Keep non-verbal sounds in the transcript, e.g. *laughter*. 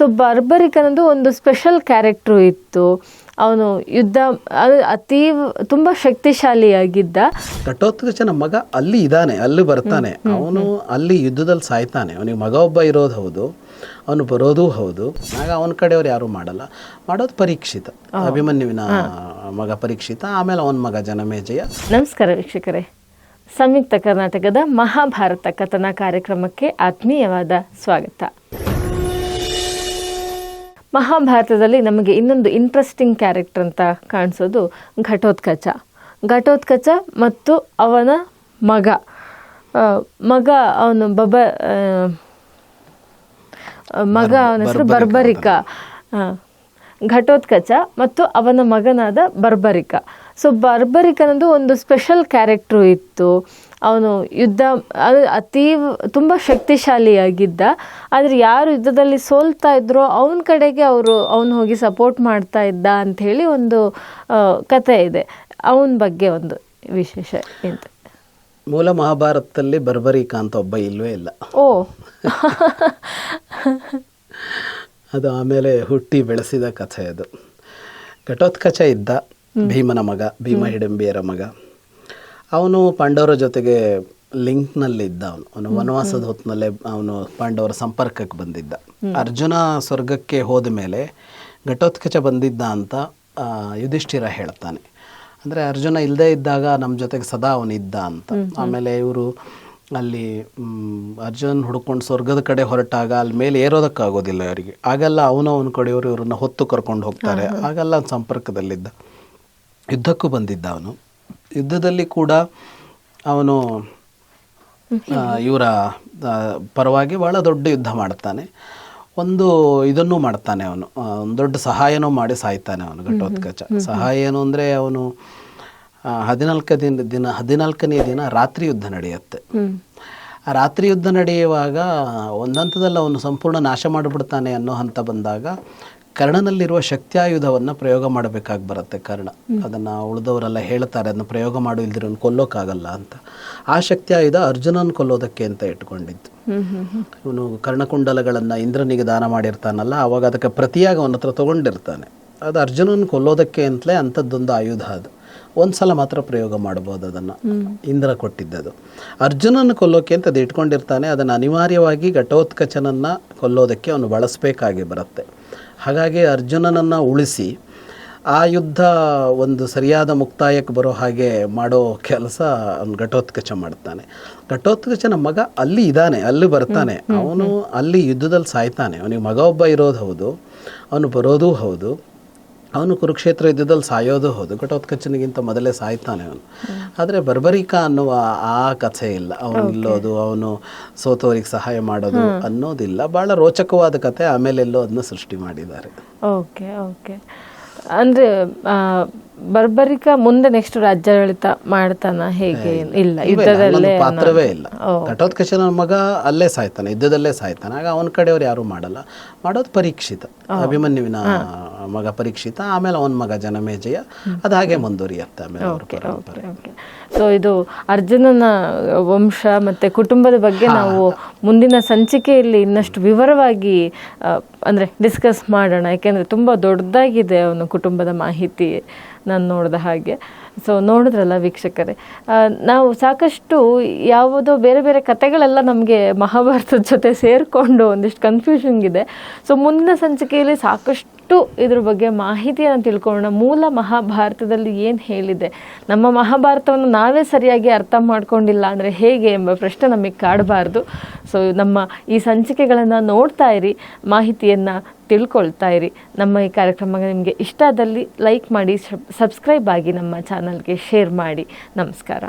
So ಬರ್ಬರಿಕ್ ಅನ್ನೋದು ಒಂದು special character ಇತ್ತು. ಅವನು ಯುದ್ಧ ಅದು ಅತೀ ತುಂಬ ಶಕ್ತಿಶಾಲಿಯಾಗಿದ್ದ. ಘಟೋತ್ಕಚನ ಮಗ ಅಲ್ಲಿ ಇದ್ದಾನೆ ಅಲ್ಲಿ ಬರ್ತಾನೆ. ಅವನು ಅಲ್ಲಿ ಯುದ್ಧದಲ್ಲಿ ಸಾಯ್ತಾನೆ. ಅವನಿಗೆ ಮಗ ಒಬ್ಬ ಇರೋದು ಹೌದು ಅವನು ಬರೋದು ಹೌದು. ಆಗ ಅವನ ಕಡೆಯವ್ರು ಯಾರು ಮಾಡಲ್ಲ. ಮಾಡೋದು ಪರೀಕ್ಷಿತ ಅಭಿಮನ್ಯುವಿನ ಮಗ ಪರೀಕ್ಷಿತ. ಆಮೇಲೆ ಅವನ ಮಗ ಜನಮೇಜಯ. ನಮಸ್ಕಾರ ವೀಕ್ಷಕರೇ. ಸಂಯುಕ್ತ ಕರ್ನಾಟಕದ ಮಹಾಭಾರತ ಕಥನ ಕಾರ್ಯಕ್ರಮಕ್ಕೆ ಆತ್ಮೀಯವಾದ ಸ್ವಾಗತ. ಮಹಾಭಾರತದಲ್ಲಿ ನಮಗೆ ಇನ್ನೊಂದು ಇಂಟ್ರೆಸ್ಟಿಂಗ್ ಕ್ಯಾರೆಕ್ಟರ್ ಅಂತ ಕಾಣಿಸೋದು ಘಟೋತ್ಕಚ. ಘಟೋತ್ಕಚ ಮತ್ತು ಅವನ ಮಗ. ಮಗ ಅವನು ಬಬ ಮಗ ಅವನ ಹೆಸರು ಬರ್ಬರಿಕ ಘಟೋತ್ಕಚ ಮತ್ತು ಅವನ ಮಗನಾದ ಬರ್ಬರಿಕ. ಸೊ ಬರ್ಬರಿಕನದು ಒಂದು ಸ್ಪೆಷಲ್ ಕ್ಯಾರೆಕ್ಟ್ರು ಇತ್ತು. ಅವನು ಯುದ್ಧ ಅದು ಅತೀ ತುಂಬ ಶಕ್ತಿಶಾಲಿಯಾಗಿದ್ದ. ಆದರೆ ಯಾರು ಯುದ್ಧದಲ್ಲಿ ಸೋಲ್ತಾ ಇದ್ರೋ ಅವನ ಕಡೆಗೆ ಅವರು ಅವನು ಹೋಗಿ ಸಪೋರ್ಟ್ ಮಾಡ್ತಾ ಇದ್ದ ಅಂಥೇಳಿ ಒಂದು ಕತೆ ಇದೆ. ಅವನ ಬಗ್ಗೆ ಒಂದು ವಿಶೇಷ ಇದೆ ಮೂಲ ಮಹಾಭಾರತದಲ್ಲಿ ಬರ್ಬರಿಕ ಅಂತ ಒಬ್ಬ ಇಲ್ವೇ ಇಲ್ಲ. ಓ. *laughs* ಅದು ಆಮೇಲೆ ಹುಟ್ಟಿ ಬೆಳೆಸಿದ ಕಥೆ ಅದು. ಘಟೋತ್ಕಚ ಇದ್ದ ಭೀಮನ ಮಗ ಭೀಮ ಹಿಡಂಬಿಯರ ಮಗ. ಅವನು ಪಾಂಡವರ ಜೊತೆಗೆ ಲಿಂಕ್ನಲ್ಲಿ ಇದ್ದ ಅವನು. ಅವನು ವನವಾಸದ ಹೊತ್ತಿನಲ್ಲೇ ಅವನು ಪಾಂಡವರ ಸಂಪರ್ಕಕ್ಕೆ ಬಂದಿದ್ದ. ಅರ್ಜುನ ಸ್ವರ್ಗಕ್ಕೆ ಹೋದ ಮೇಲೆ ಘಟೋತ್ಕಚ ಬಂದಿದ್ದ ಅಂತ ಯುಧಿಷ್ಠಿರ ಹೇಳ್ತಾನೆ. ಅಂದರೆ ಅರ್ಜುನ ಇಲ್ಲದೇ ಇದ್ದಾಗ ನಮ್ಮ ಜೊತೆಗೆ ಸದಾ ಅವನಿದ್ದ ಅಂತ. ಆಮೇಲೆ ಇವರು ಅಲ್ಲಿ ಅರ್ಜುನ್ ಹುಡ್ಕೊಂಡು ಸ್ವರ್ಗದ ಕಡೆ ಹೊರಟಾಗ ಅಲ್ಲಿ ಮೇಲೆ ಏರೋದಕ್ಕಾಗೋದಿಲ್ಲ ಅವರಿಗೆ ಆಗೆಲ್ಲ ಅವನು ಅವನ ಕಡೆಯವರು ಇವರನ್ನ ಹೊತ್ತು ಕರ್ಕೊಂಡು ಹೋಗ್ತಾರೆ. ಆಗೆಲ್ಲ ಸಂಪರ್ಕದಲ್ಲಿದ್ದ. ಯುದ್ಧಕ್ಕೂ ಬಂದಿದ್ದ ಅವನು. ಯುದ್ಧದಲ್ಲಿ ಕೂಡ ಅವನು ಇವರ ಪರವಾಗಿ ಭಾಳ ದೊಡ್ಡ ಯುದ್ಧ ಮಾಡ್ತಾನೆ. ಒಂದು ಇದನ್ನು ಮಾಡ್ತಾನೆ ಅವನು. ಒಂದು ದೊಡ್ಡ ಸಹಾಯನೂ ಮಾಡಿ ಸಾಯ್ತಾನೆ ಅವನು ಘಟೋತ್ಕಚ. ಸಹಾಯ ಏನು ಅಂದರೆ ಅವನು ಹದಿನಾಲ್ಕ ಹದಿನಾಲ್ಕು ದಿನ ದಿನ ಹದಿನಾಲ್ಕನೇ ದಿನ ರಾತ್ರಿ ಯುದ್ಧ ನಡೆಯುತ್ತೆ. ಆ ರಾತ್ರಿ ಯುದ್ಧ ನಡೆಯುವಾಗ ಒಂದು ಹಂತದಲ್ಲಿ ಅವನು ಸಂಪೂರ್ಣ ನಾಶ ಮಾಡಿಬಿಡ್ತಾನೆ ಅನ್ನೋ ಹಂತ ಬಂದಾಗ ಕರ್ಣನಲ್ಲಿರುವ ಶಕ್ತಿಯುಧವನ್ನು ಪ್ರಯೋಗ ಮಾಡಬೇಕಾಗಿ ಬರುತ್ತೆ ಕರ್ಣ. ಅದನ್ನು ಉಳಿದವರೆಲ್ಲ ಹೇಳ್ತಾರೆ ಅದನ್ನು ಪ್ರಯೋಗ ಮಾಡು ಇಲ್ದಿರ ಕೊಲ್ಲೋಕ್ಕಾಗಲ್ಲ ಅಂತ. ಆ ಶಕ್ತಿಯಾಯುಧ ಅರ್ಜುನನ್ ಕೊಲ್ಲೋದಕ್ಕೆ ಅಂತ ಇಟ್ಕೊಂಡಿದ್ದು. ಇವನು ಕರ್ಣಕುಂಡಲಗಳನ್ನು ಇಂದ್ರನಿಗೆ ದಾನ ಮಾಡಿರ್ತಾನಲ್ಲ ಅವಾಗ ಅದಕ್ಕೆ ಪ್ರತಿಯಾಗ ಅವನ ಹತ್ರ ತೊಗೊಂಡಿರ್ತಾನೆ. ಅದು ಅರ್ಜುನನ್ ಕೊಲ್ಲೋದಕ್ಕೆ ಅಂತಲೇ ಅಂಥದ್ದೊಂದು ಆಯುಧ ಅದು. ಒಂದು ಸಲ ಮಾತ್ರ ಪ್ರಯೋಗ ಮಾಡ್ಬೋದು ಅದನ್ನು. ಇಂದ್ರ ಕೊಟ್ಟಿದ್ದದು. ಅರ್ಜುನನ ಕೊಲ್ಲೋಕೆ ಅಂತ ಅದು ಇಟ್ಕೊಂಡಿರ್ತಾನೆ ಅದನ್ನು ಅನಿವಾರ್ಯವಾಗಿ ಘಟೋತ್ಕಚನನ್ನು ಕೊಲ್ಲೋದಕ್ಕೆ ಅವನು ಬಳಸಬೇಕಾಗಿ ಬರುತ್ತೆ. ಹಾಗಾಗಿ ಅರ್ಜುನನನ್ನು ಉಳಿಸಿ ಆ ಯುದ್ಧ ಒಂದು ಸರಿಯಾದ ಮುಕ್ತಾಯಕ್ಕೆ ಬರೋ ಹಾಗೆ ಮಾಡೋ ಕೆಲಸ ಅವನು ಘಟೋತ್ಕಚ ಮಾಡ್ತಾನೆ. ಘಟೋತ್ಕಚನ ಮಗ ಅಲ್ಲಿ ಇದ್ದಾನೆ ಅಲ್ಲಿ ಬರ್ತಾನೆ. ಅವನು ಅಲ್ಲಿ ಯುದ್ಧದಲ್ಲಿ ಸಾಯ್ತಾನೆ. ಅವನಿಗೆ ಮಗ ಒಬ್ಬ ಇರೋದು ಹೌದು ಅವನು ಬರೋದೂ ಹೌದು. ಅವನು ಕುರುಕ್ಷೇತ್ರ ಯುದ್ಧದಲ್ಲಿ ಸಾಯೋದು ಹೌದು. ಘಟೋತ್ಕಚನಿಗಿಂತ ಮೊದಲೇ ಸಾಯ್ತಾನೆ ಅವನು. ಆದರೆ ಬರ್ಬರಿಕಾ ಅನ್ನುವ ಆ ಕಥೆ ಇಲ್ಲ. ಅವನು ಇಲ್ಲೋದು ಅವನು ಸೋತೋರಿಗೆ ಸಹಾಯ ಮಾಡೋದು ಅನ್ನೋದಿಲ್ಲ. ಭಾಳ ರೋಚಕವಾದ ಕಥೆ ಆಮೇಲೆ ಎಲ್ಲೋ ಅದನ್ನ ಸೃಷ್ಟಿ ಮಾಡಿದ್ದಾರೆ. ಓಕೆ ಓಕೆ ಅಂದ್ರೆ ಬರ್ಬರಿಕ ಮುಂದೆ ನೆಕ್ಸ್ಟ್ ರಾಜ್ಯಾಡಳಿತ ಮಾಡ್ತಾನ ಹೇಗೆ? ಇಲ್ಲ. ಯುದ್ಧದಲ್ಲೇ ಪಾತ್ರವೇ ಇಲ್ಲ. ಘಟೋತ್ಕಚನ ಮಗ ಅಲ್ಲೇ ಸಾಯ್ತಾನೆ ಯುದ್ಧದಲ್ಲೇ ಸಾಯ್ತಾನೆ. ಆಗ ಅವನ ಕಡೆಯವ್ರು ಯಾರು ಮಾಡಲ್ಲ. ಮಾಡೋದು ಪರೀಕ್ಷಿತ. ಅಭಿಮನ್ಯುವಿನ ಮಗ ಪರೀಕ್ಷಿತ ಆಮೇಲೆ ಅವನ ಮಗ ಜನಮೇಜಯ. ಅದು ಹಾಗೆ ಮುಂದುವರಿಯುತ್ತೆ ಆಮೇಲೆ ಅವ್ರ ಪರಂಪರೆ. ಸೊ ಇದು ಅರ್ಜುನನ ವಂಶ ಮತ್ತೆ ಕುಟುಂಬದ ಬಗ್ಗೆ ನಾವು ಮುಂದಿನ ಸಂಚಿಕೆಯಲ್ಲಿ ಇನ್ನಷ್ಟು ವಿವರವಾಗಿ ಅಂದ್ರೆ ಡಿಸ್ಕಸ್ ಮಾಡೋಣ. ಯಾಕೆಂದ್ರೆ ತುಂಬಾ ದೊಡ್ಡದಾಗಿದೆ ಅವನ ಕುಟುಂಬದ ಮಾಹಿತಿ ನಾನು ನೋಡಿದ ಹಾಗೆ. ಸೊ ನೋಡಿದ್ರಲ್ಲ ವೀಕ್ಷಕರೇ. ನಾವು ಸಾಕಷ್ಟು ಯಾವುದೋ ಬೇರೆ ಬೇರೆ ಕತೆಗಳೆಲ್ಲ ನಮಗೆ ಮಹಾಭಾರತದ ಜೊತೆ ಸೇರಿಕೊಂಡು ಒಂದಿಷ್ಟು ಕನ್ಫ್ಯೂಷನ್ ಇದೆ ಸೊ ಮುಂದಿನ ಸಂಚಿಕೆಯಲ್ಲಿ ಸಾಕಷ್ಟು ಇದ್ರ ಬಗ್ಗೆ ಮಾಹಿತಿಯನ್ನು ತಿಳ್ಕೊಳ್ಳೋಣ. ಮೂಲ ಮಹಾಭಾರತದಲ್ಲಿ ಏನು ಹೇಳಿದೆ? ನಮ್ಮ ಮಹಾಭಾರತವನ್ನು ನಾವೇ ಸರಿಯಾಗಿ ಅರ್ಥ ಮಾಡ್ಕೊಂಡಿಲ್ಲ ಅಂದರೆ ಹೇಗೆ ಎಂಬ ಪ್ರಶ್ನೆ ನಮಗೆ ಕಾಡಬಾರ್ದು. ಸೊ ನಮ್ಮ ಈ ಸಂಚಿಕೆಗಳನ್ನು ನೋಡ್ತಾ ಇರಿ, ಮಾಹಿತಿಯನ್ನು ತಿಳ್ಕೊಳ್ತಾ ಇರಿ. ನಮ್ಮ ಈ ಕಾರ್ಯಕ್ರಮ ನಿಮಗೆ ಇಷ್ಟ ಆದಲ್ಲಿ ಲೈಕ್ ಮಾಡಿ ಸಬ್ಸ್ಕ್ರೈಬ್ ಆಗಿ ನಮ್ಮ ಚಾನಲ್ಗೆ ಶೇರ್ ಮಾಡಿ. ನಮಸ್ಕಾರ.